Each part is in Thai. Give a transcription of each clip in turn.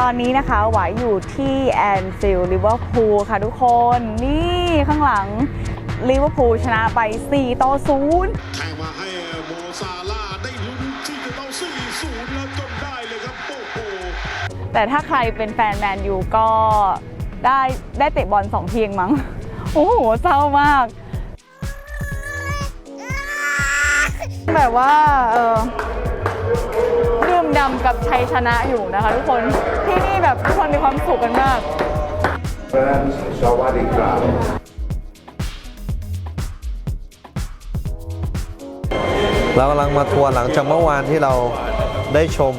ตอนนี้นะคะหวายอยู่ที่แอนฟิลด์ลิเวอร์พูลค่ะทุกคน นี่ข้างหลังลิเวอร์พูลชนะไป 4 ต่อ 0แทงมาให้โมซาลาห์ได้ลุ้นที่จะต้องสี่ศูนย์แล้วจนได้เลยครับโอ้โหแต่ถ้าใครเป็นแฟนแมนยูก็ได้ได้เตะบอลสองเพียงมั้ง โอ้โห เศร้ามาก แบบว่า เออ ทำกับชัยชนะอยู่นะคะทุกคนที่นี่แบบทุกคนมีความสุขกันมากสวัสดีครับเรากำลังมาทัวร์หลังจากเมื่อวานที่เราได้ชม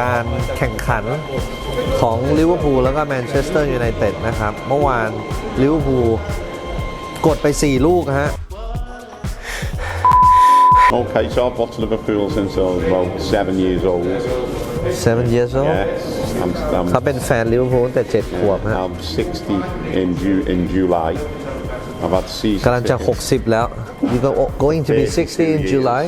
การแข่งขันของลิเวอร์พูลแล้วก็แมนเชสเตอร์ยูไนเต็ดนะครับ เมื่อวานลิเวอร์พูลกดไป 4 ลูกฮะ Okay, so I've watched Liverpool since I was about seven years old. 7 years old Yes, I'm, เขา I'm, เป็นแฟนลิเวอร์พูลตั้งแต่ 7 ขวบฮะ I'm 60 in, Ju- in July. I've had season กำลังจะ tickets. 60 แล้ว you go going to be 60 in years. July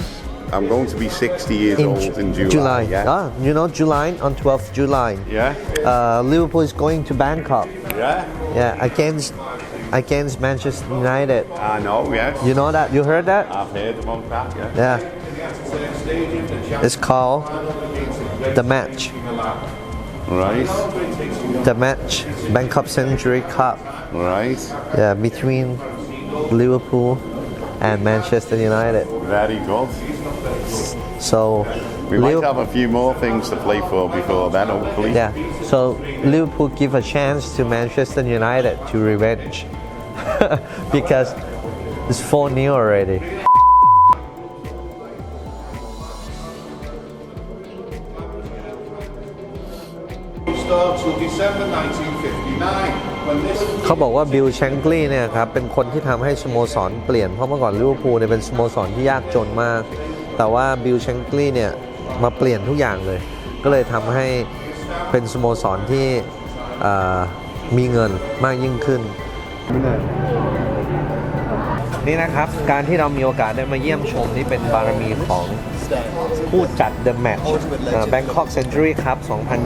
I'm going to be 60 years in old in July. July Yeah. ah you know July on 12th July Yeah. uh, Liverpool is going to Bangkok Yeah. yeah against against Manchester United I know. Yes. you know that you heard that I've heard about that. Yeah. Yeah. It's called The Match. Right. The Match. Bangkok Century Cup. Right. Yeah, between Liverpool and Manchester United. Very good. So We might Liv- have a few more things to play for before then, hopefully. yeah. So Liverpool give a chance to Manchester United to revenge because it's 4 0 already. Starts till December 1959 when this เขาบอกว่าบิลแชงกลีย์เนี่ยครับเป็นคนที่ทำให้สโมสรเปลี่ยน เพราะเมื่อก่อนลิเวอร์พูลเนี่ยเป็นสโมสรที่ยากจนมาก แต่ว่าบิลแชงกลีย์เนี่ยมาเปลี่ยนทุกอย่างเลย ก็เลยทำให้เป็นสโมสรที่เอ่อมีเงินมากยิ่งขึ้น นี่นะครับ การที่เรามีโอกาสได้มาเยี่ยมชมนี่เป็นบารมีของผู้จัด The Match เอ่อ Bangkok Century Cup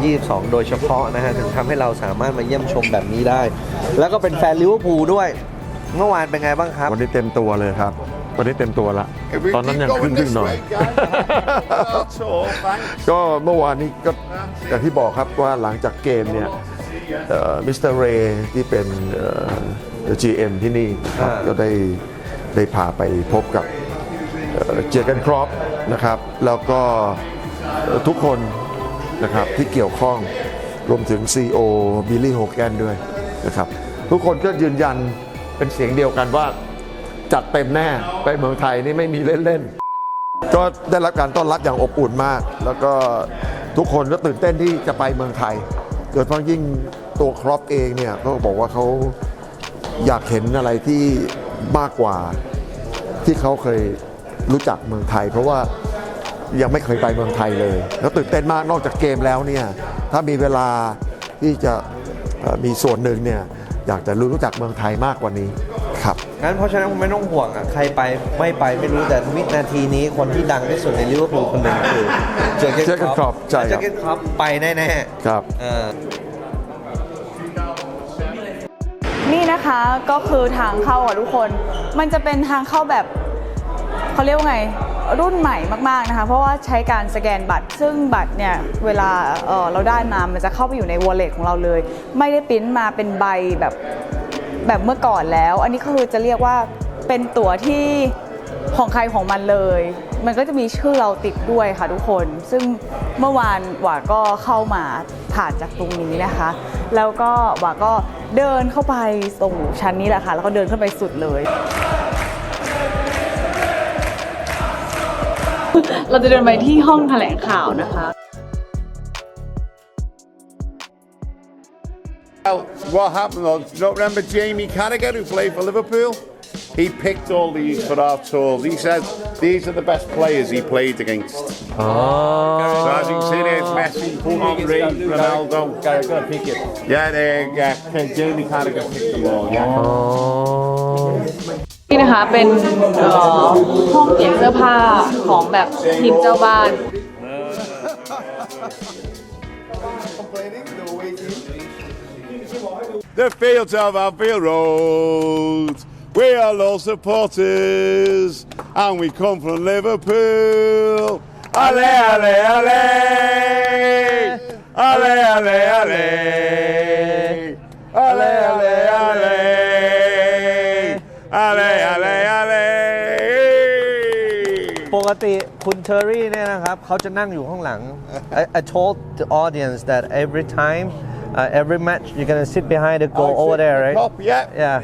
2022 โดยเฉพาะนะฮะ ถึงทำให้เราสามารถมาเยี่ยมชมแบบนี้ได้ แล้วก็เป็นแฟนลิเวอร์พูลด้วย เมื่อวานเป็นไงบ้างครับ วันนี้เต็มตัวเลยครับ วันนี้เต็มตัวละ ตอนนั้นยังครึ่งครึ่งๆหน่อย That's all, thanks. ก็เมื่อวานนี้ก็อย่างที่บอกครับว่าหลังจากเกมเนี่ยมิสเตอร์เรย์ที่เป็นเอ่อ GM ที่นี่ครับอ่า ก็ได้ได้พาไปพบกับเอ่อเจอร์เกันครอปนะครับ แล้วก็เอ่อทุกคนนะครับที่เกี่ยวข้องรวมถึง CEO บิลลี่โฮแกนด้วยนะครับ ทุกคนก็ยืนยันเป็นเสียงเดียวกันว่า จัดเต็มแน่ไปเมืองไทยนี่ไม่มีเล่น ๆ ก็ได้รับการต้อนรับอย่างอบอุ่นมาก แล้วก็ทุกคนก็ตื่นเต้นที่จะไปเมืองไทย โดยเฉพาะยิ่งตัวครอปเองเนี่ยเขาก็บอกว่าเขา อยากเห็นอะไรที่มากกว่าที่เขาเคยรู้จักเมืองไทย เพราะว่ายังไม่เคยไปเมืองไทยเลย แล้วตื่นเต้นมากนอกจากเกมแล้วเนี่ยถ้ามีเวลาที่จะเอ่อมีส่วนหนึ่งเนี่ยอยากจะรู้จักเมืองไทยมากกว่านี้ครับงั้นเพราะฉะนั้นคุณไม่ต้องห่วงอะใครไปไม่ไปไม่รู้แต่วินาทีนี้คนที่ดังที่สุดในลิเวอร์พูลคนหนึ่งคือเจอร์เกน Jurgen ครอป Klopp ใช่ครับเจอร์เกนครอปไปแน่ๆครับ นี่นะคะก็คือทางเข้าอะทุกคน มันจะเป็นทางเข้าแบบเขาเรียกว่าไงรุ่นใหม่มากๆนะคะ เพราะว่าใช้การสแกนบัตร ซึ่งบัตรเนี่ยเวลาเเราได้มา มันจะเข้าไปอยู่ใน wallet ของเราเลย ไม่ได้ปิ้นมาเป็นใบแบบแบบเมื่อก่อนแล้ว อันนี้ก็คือจะเรียกว่าเป็นตั๋วที่ ของใครของมันเลย มันก็จะมีชื่อเราติดด้วยค่ะทุกคน ซึ่งเมื่อวานหวาก็เข้ามาผ่านจากตรงนี้นะคะ แล้วก็หวาก็เดินเข้าไปตรงชั้นนี้แหละค่ะ แล้วก็เดินขึ้นไปสุดเลย เราจะเดินไปที่ห้องแถลงข่าวนะคะ Well, what happened was, you don't remember Jamie Carragher who played for Liverpool? He picked all these for our tour. He said these are the best players he played against. So as you can see there's Messi, Henry, Ronaldo. Carragher pick it. Yeah, they, yeah, Jamie Carragher picked them all, yeah. นี่นะคะเป็นเอ่อห้องเก็บเสื้อผ้าของแบบทีมเจ้าบ้าน The fields of Anfield Road. We are all supporters, and we come from Liverpool. Ale, ale, ale. Ale, ale, ale. Ale, ale, ale. Ale, ale, ale. ปกติคุณเทอร์รี่เนี่ยนะครับเขาจะนั่งอยู่ข้างหลัง I, I told the audience that every time uh, every match you're gonna sit behind the goal over there right Top, yeah. yeah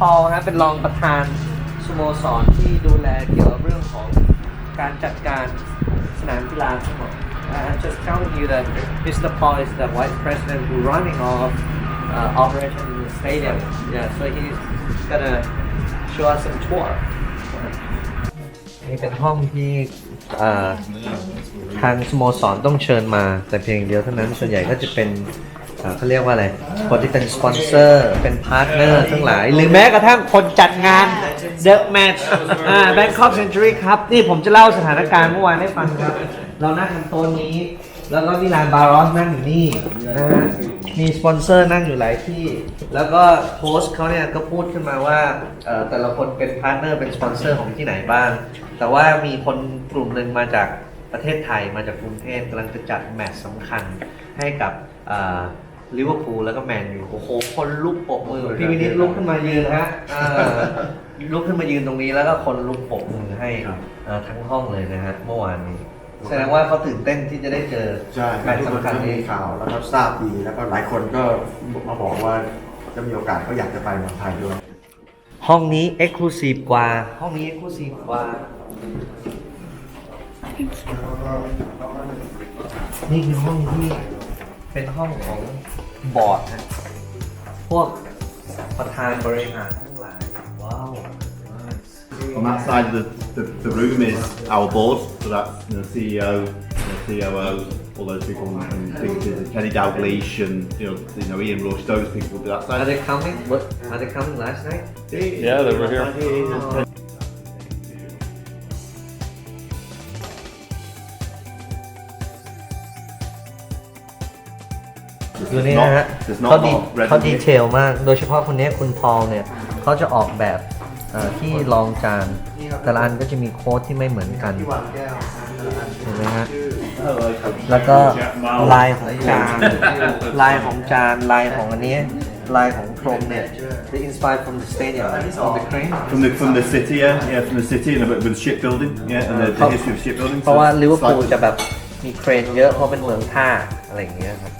พอลนะเป็นรองประธานสโมสรที่ดูแลเกี่ยวกับเรื่องของการจัดการสนามกีฬาทั้งหมด I'm just telling you that Mr. Paul is the vice president who running all of uh, operation in the stadium yeah so he's gonna show us some tour นี่เป็นห้องที่ทางสโมสรต้องเชิญมาแต่เพียงเดียวเท่านั้นส่วนใหญ่ก็จะเป็น เขาเรียกว่าอะไร คนที่เป็นสปอนเซอร์ เป็นพาร์ทเนอร์ทั้งหลาย หรือแม้กระทั่งคนจัดงาน The Match อ่า Bangkok Century ครับ นี่ผมจะเล่าสถานการณ์เมื่อวานให้ฟังครับ เรานั่งกันโต๊ะนี้ แล้วก็มิลานบารอสนั่งอยู่นี่นะฮะมีสปอนเซอร์นั่งอยู่หลายที่ แล้วก็โพสต์เขาเนี่ยก็พูดขึ้นมาว่าเอ่อแต่ละคนเป็นพาร์ทเนอร์เป็นสปอนเซอร์ของที่ไหนบ้าง แต่ว่ามีคนกลุ่มหนึ่งมาจากประเทศไทยมาจากกรุงเทพกำลังจะจัดแมตช์สำคัญให้กับ ลิเวอร์พูลแล้วก็แมนยูโอ้โหคนลุกปรบมือพี่วินิตลุกขึ้นมายืนนะฮะเอ่อลุกขึ้นมายืนตรงนี้แล้วก็คนลุกปรบมือให้เอ่อทั้งห้องเลยนะฮะเมื่อวานนี้ แสดงว่าเขาตื่นเต้นที่จะได้เจอใช่แมตช์ทุกคนสำคัญก็มีนี้ข่าวแล้วก็ทราบดีแล้วก็หลายคนก็มาบอกว่าจะมีโอกาสก็อยากจะไปเมืองไทยด้วย ห้องนี้ Exclusive กว่า ห้องนี้ Exclusive กว่า นี่คือห้องที่ เป็นห้องของบอร์ดนะพวกประธานบริหารทั้งหลาย ว้าว On that side of the, the, the room is our board, so that's you know, CEO, you know, COO, all those people, and dignitaries, Kenny Dalglish, and you know, you know Ian Rush, those people will be that Are side. they coming? What? Are they coming last night? Yeah, they were here. ดูนี่นะฮะ There's not เขาดี more red เขา in ดี here. เทลมาก โดยเฉพาะคนนี้คุณพอลเนี่ยเขาจะออกแบบเอ่อที่รองจาน แต่ละอันก็จะมีโค้ดที่ไม่เหมือนกันเห็นไหมฮะ แล้วก็ลายของจาน ลายของจาน ลายของอันนี้ ลายของพรมเนี่ย they inspired from the stadium on the crane From the from the city, yeah, yeah, from the city, and a bit with shipbuilding, yeah, and the, the history of shipbuilding. เพราะว่า it's ลิเวอร์พูล like- จะแบบมีเครนเยอะเพราะเป็นเมืองท่าอะไรอย่างเงี้ยครับโอ้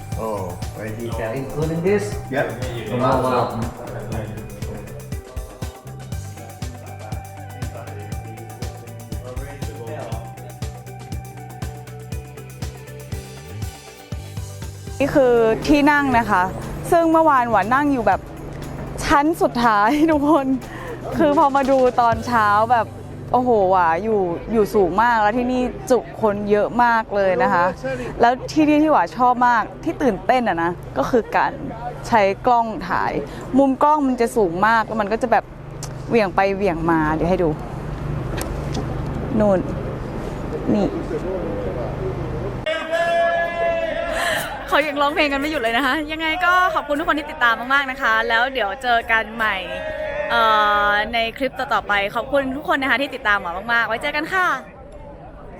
very detail including this Yeah. ว้าวว้าวนี่คือที่นั่งนะคะ ซึ่งเมื่อวานหวานนั่งอยู่แบบชั้นสุดท้ายทุกคน คือพอมาดูตอนเช้าแบบ โอ้โหว่าอยู่อยู่สูงมากแล้วที่นี่จุคนเยอะมากเลยนะคะ แล้วที่นี่ที่หวาชอบมากที่ตื่นเต้นอะนะก็คือการใช้กล้องถ่าย มุมกล้องมันจะสูงมากแล้วมันก็จะแบบเหวี่ยงไปเหวี่ยงมาเดี๋ยวให้ดูนู่นนี่เขายังร้องเพลงกันไม่หยุดเลยนะคะ ยังไงก็ขอบคุณทุกคนที่ติดตามมากๆนะคะ แล้วเดี๋ยวเจอกันใหม่ ในคลิปต่อๆไป ขอบคุณทุกคนนะคะที่ติดตามหมอมากๆ ไว้เจอกันค่ะ